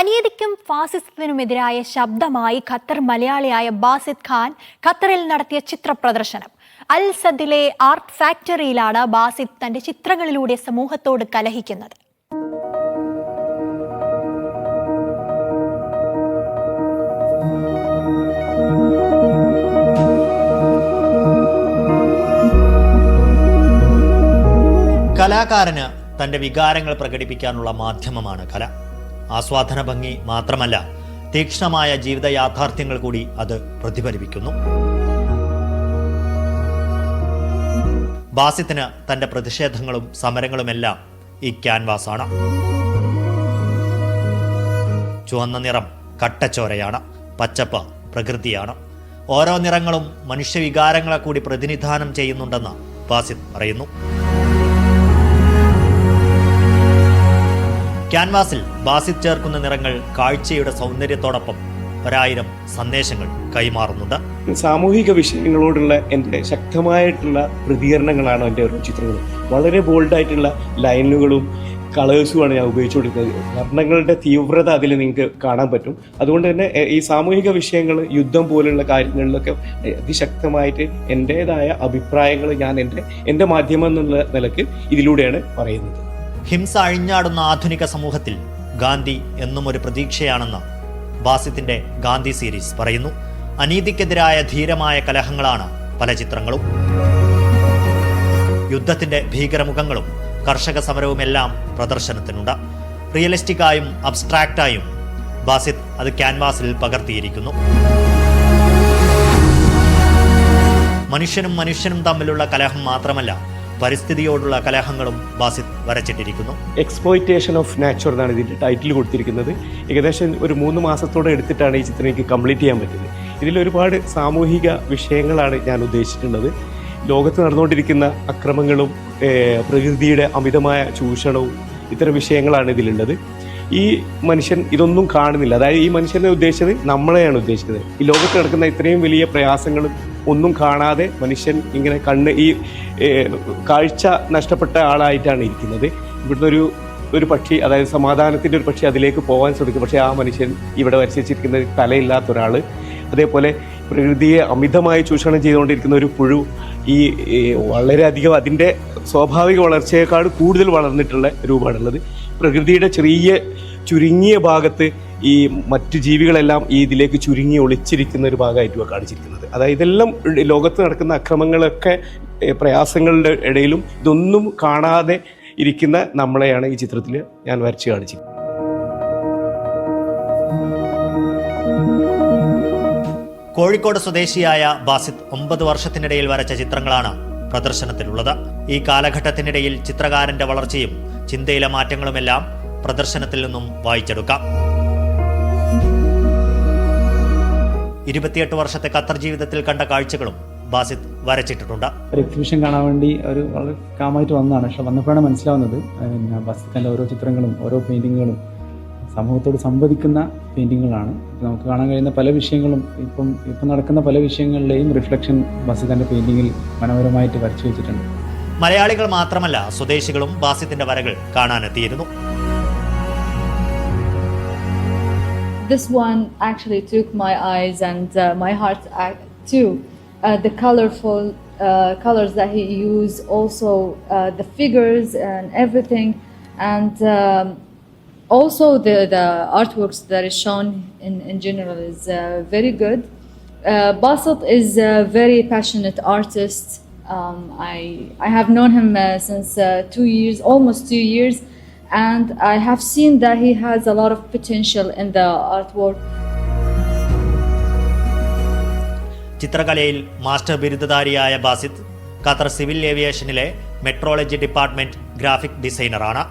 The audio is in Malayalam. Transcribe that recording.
അനീതിക്കും ഫാസിസത്തിനുമെതിരായ ശബ്ദമായി ഖത്തർ മലയാളിയായ ബാസിദ് ഖാൻ ഖത്തറിൽ നടത്തിയ ചിത്ര പ്രദർശനം അൽ സദിലെ ആർട്ട് ഫാക്ടറിയിലാണ് ബാസിദ് തന്റെ ചിത്രങ്ങളിലൂടെ സമൂഹത്തോട് കലഹിക്കുന്നത്. കലാകാരന് തന്റെ വികാരങ്ങൾ പ്രകടിപ്പിക്കാനുള്ള മാധ്യമമാണ് കല. ആസ്വാദന ഭംഗി മാത്രമല്ല തീക്ഷ്ണമായ ജീവിത യാഥാർത്ഥ്യങ്ങൾ കൂടി അത് പ്രതിഫലിപ്പിക്കുന്നു. ബാസിത്തിന് തന്റെ പ്രതിഷേധങ്ങളും സമരങ്ങളുമെല്ലാം ഈ ക്യാൻവാസാണ്. ചുവന്ന നിറം കട്ടച്ചോരയാണ് പച്ചപ്പ് പ്രകൃതിയാണ്. ഓരോ നിറങ്ങളും മനുഷ്യവികാരങ്ങളെ കൂടി പ്രതിനിധാനം ചെയ്യുന്നുണ്ടെന്ന് ബാസിത് പറയുന്നു. ക്യാൻവാസിൽ ബാസിത് ചേർക്കുന്ന നിറങ്ങൾ കാഴ്ചയുടെ സൗന്ദര്യത്തോടൊപ്പം ഒരായിരം സന്ദേശങ്ങൾ കൈമാറുന്നുണ്ട്. സാമൂഹിക വിഷയങ്ങളോടുള്ള എന്റെ ശക്തമായിട്ടുള്ള പ്രതികരണങ്ങളാണ് എന്റെ ഓരോ ചിത്രങ്ങൾ. വളരെ ബോൾഡായിട്ടുള്ള ലൈനുകളും കളേഴ്സുമാണ് ഞാൻ ഉപയോഗിച്ചുകൊണ്ടിരിക്കുന്നത്. വർണങ്ങളുടെ തീവ്രത അതിൽ നിങ്ങൾക്ക് കാണാൻ പറ്റും. അതുകൊണ്ട് തന്നെ ഈ സാമൂഹിക വിഷയങ്ങൾ യുദ്ധം പോലുള്ള കാര്യങ്ങളിലൊക്കെ അതിശക്തമായിട്ട് എന്റേതായ അഭിപ്രായങ്ങൾ ഞാൻ എന്റെ എന്റെ മാധ്യമം എന്നുള്ള നിലയ്ക്ക് ഇതിലൂടെയാണ് പറയുന്നത്. ഹിംസ അഴിഞ്ഞാടുന്ന ആധുനിക സമൂഹത്തിൽ ഗാന്ധി എന്നും ഒരു പ്രതീക്ഷയാണെന്ന് ബാസിത്തിന്റെ ഗാന്ധി സീരീസ് പറയുന്നു. അനീതിക്കെതിരായ ധീരമായ കലഹങ്ങളാണ് പല ചിത്രങ്ങളും. യുദ്ധത്തിന്റെ ഭീകരമുഖങ്ങളും കർഷക സമരവുമെല്ലാം പ്രദർശനത്തിനുണ്ട്. റിയലിസ്റ്റിക്കായും അബ്സ്ട്രാക്റ്റായും ബാസിത് അത് ക്യാൻവാസിൽ പകർത്തിയിരിക്കുന്നു. മനുഷ്യനും മനുഷ്യനും തമ്മിലുള്ള കലഹം മാത്രമല്ല പരിസ്ഥിതിയോടുള്ള കലഹങ്ങളും ബാസിത് വരച്ചിട്ടിരിക്കുന്നു. എക്സ്പ്ലോയിറ്റേഷൻ ഓഫ് നാച്ചുർ എന്നാണ് ഇതിന്റെ ടൈറ്റിൽ കൊടുത്തിരിക്കുന്നത്. ഏകദേശം ഒരു മൂന്ന് മാസത്തോടെ എടുത്തിട്ടാണ് ഈ ചിത്രം എനിക്ക് കംപ്ലീറ്റ് ചെയ്യാൻ പറ്റുന്നത്. ഇതിൽ ഒരുപാട് സാമൂഹിക വിഷയങ്ങളാണ് ഞാൻ ഉദ്ദേശിച്ചിട്ടുള്ളത്. ലോകത്ത് നടന്നുകൊണ്ടിരിക്കുന്ന അക്രമങ്ങളും പ്രകൃതിയുടെ അമിതമായ ചൂഷണവും ഇത്തരം വിഷയങ്ങളാണ് ഇതിലുള്ളത്. ഈ മനുഷ്യൻ ഇതൊന്നും കാണുന്നില്ല. അതായത് ഈ മനുഷ്യനെ ഉദ്ദേശിച്ചത് നമ്മളെയാണ് ഉദ്ദേശിച്ചത്. ഈ ലോകത്ത് നടക്കുന്ന ഇത്രയും വലിയ പ്രയാസങ്ങളും ഒന്നും കാണാതെ മനുഷ്യൻ ഇങ്ങനെ കണ്ണ് ഈ കാഴ്ച നഷ്ടപ്പെട്ട ആളായിട്ടാണ് ഇരിക്കുന്നത്. ഇവിടുന്ന് ഒരു ഒരു പക്ഷി അതായത് സമാധാനത്തിന്റെ ഒരു പക്ഷി അതിലേക്ക് പോകാൻ ശ്രമിക്കും. പക്ഷേ ആ മനുഷ്യൻ ഇവിടെ വരച്ചിരിക്കുന്ന തലയില്ലാത്ത ഒരാൾ അതേപോലെ പ്രകൃതിയെ അമിതമായി ചൂഷണം ചെയ്തുകൊണ്ടിരിക്കുന്ന ഒരു പുഴു ഈ വളരെയധികം അതിന്റെ സ്വാഭാവിക വളർച്ചയേക്കാൾ കൂടുതൽ വളർന്നിട്ടുള്ള രൂപമാണുള്ളത്. പ്രകൃതിയുടെ ചെറിയ ചുരുങ്ങിയ ഭാഗത്ത് ഈ മറ്റു ജീവികളെല്ലാം ഈ ഇതിലേക്ക് ചുരുങ്ങി ഒളിച്ചിരിക്കുന്ന ഒരു ഭാഗമായിട്ടുമാണ് കാണിച്ചിരിക്കുന്നത്. അതായത് ഇതെല്ലാം ലോകത്ത് നടക്കുന്ന അക്രമങ്ങളൊക്കെ പ്രയാസങ്ങളുടെ ഇടയിലും ഇതൊന്നും കാണാതെ ഇരിക്കുന്ന നമ്മളെയാണ് ഈ ചിത്രത്തിൽ ഞാൻ വരച്ച് കാണിച്ചിരിക്കുന്നത്. കോഴിക്കോട് സ്വദേശിയായ ബാസിത് ഒമ്പത് വർഷത്തിനിടയിൽ വരച്ച ചിത്രങ്ങളാണ് പ്രദർശനത്തിലുള്ളത്. ഈ കാലഘട്ടത്തിനിടയിൽ ചിത്രകാരന്റെ വളർച്ചയും ചിന്തയിലെ മാറ്റങ്ങളുമെല്ലാം പ്രദർശനത്തിൽ നിന്നും വായിച്ചെടുക്കാം. ഇരുപത്തിയെട്ട് വർഷത്തെ ഖത്തർ ജീവിതത്തിൽ കണ്ട കാഴ്ചകളും ബാസിത് വരച്ചിട്ടിട്ടുണ്ട്. ഒരു എക്സിബിഷൻ കാണാൻ വേണ്ടി ഒരു വളരെ കാമായിട്ട് വന്നതാണ്. പക്ഷെ വന്നപ്പോഴാണ് മനസ്സിലാവുന്നത് പിന്നെ ബാസിത്തിന്റെ ഓരോ ചിത്രങ്ങളും ഓരോ പെയിന്റിങ്ങുകളും സമൂഹത്തോട് സംവദിക്കുന്ന പെയിന്റിങ്ങുകളാണ് നമുക്ക് കാണാൻ കഴിയുന്ന പല വിഷയങ്ങളും ഇപ്പം ഇപ്പം നടക്കുന്ന പല വിഷയങ്ങളിലെയും റിഫ്ലക്ഷൻ ബാസിത്തിന്റെ പെയിന്റിങ്ങിൽ മനോഹരമായിട്ട് വരച്ചു വെച്ചിട്ടുണ്ട്. മലയാളികൾ മാത്രമല്ല സ്വദേശികളും ബാസിത്തിന്റെ വരകൾ കാണാനെത്തിയിരുന്നു. This one actually took my eyes and uh, my heart uh, too. Uh, the colorful uh, colors that he used, also uh, the figures and everything, and um, also the, the artworks that is shown in, in general is uh, very good. Uh, is a very passionate artist. Um, I, I have known him since two years, almost two years, and I have seen that he has a lot of potential in the artwork. ചിത്രകലയിൽ മാസ്റ്റർ ബിരുദധാരിയായ ബാസിത് ഖത്തർ സിവിൽ ഏവിയേഷനിലെ മെട്രോളജി ഡിപ്പാർട്ട്മെന്റ് ഗ്രാഫിക് ഡിസൈനറാണ്